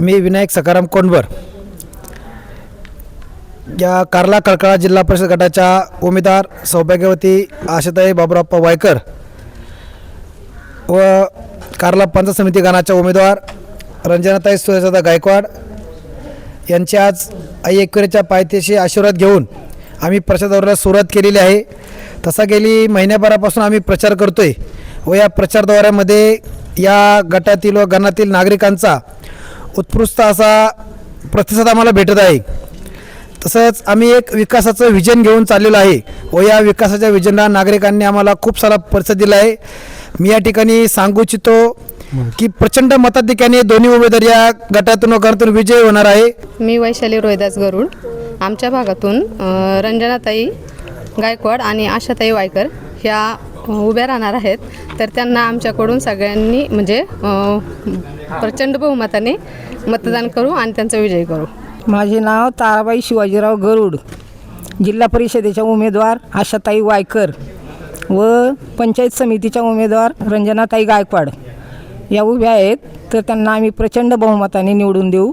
मी विनायक सकाराम कोंडवर. या कार्ला कळकळा जिल्हा परिषद गटाच्या उमेदवार सौभाग्यवती आशाताई बाबुराप्पा वायकर व कार्ला पंचायत समिती गणाच्या उमेदवार रंजनाताई सुरेशदा गायकवाड यांची आज आई एकविरेच्या पायथ्याशी आशीर्वाद घेऊन आम्ही प्रचार दौऱ्याला सुरुवात केलेली आहे. तसा गेली महिन्याभरापासून आम्ही प्रचार करतो आहे व या प्रचार दौऱ्यामध्ये या गटातील व गणातील नागरिकांचा उत्कृष्ट असा प्रतिसाद आम्हाला भेटत आहे. तसंच आम्ही एक विकासाचं विजन घेऊन चाललेलो आहे व या विकासाच्या विजनला नागरिकांनी आम्हाला खूप सारा प्रतिसाद दिला आहे. मी या ठिकाणी सांगू इच्छितो की प्रचंड मताधिक्याने दोन्ही उमेदवार या गटातून व गणातून विजय होणार आहे. मी वैशाली रोहिदास गरुड. आमच्या भागातून अ, रंजनाताई गायकवाड आणि आशाताई वायकर ह्या उभ्या राहणार आहेत. तर त्यांना आमच्याकडून सगळ्यांनी म्हणजे प्रचंड बहुमताने मतदान करू आणि त्यांचा विजय करू. माझे नाव ताराबाई शिवाजीराव गरुड. जिल्हा परिषदेच्या उमेदवार आशाताई वायकर व पंचायत समितीच्या उमेदवार रंजनाताई गायकवाड. या उभ्या आहेत. तर त्यांना आम्ही प्रचंड बहुमताने निवडून देऊ.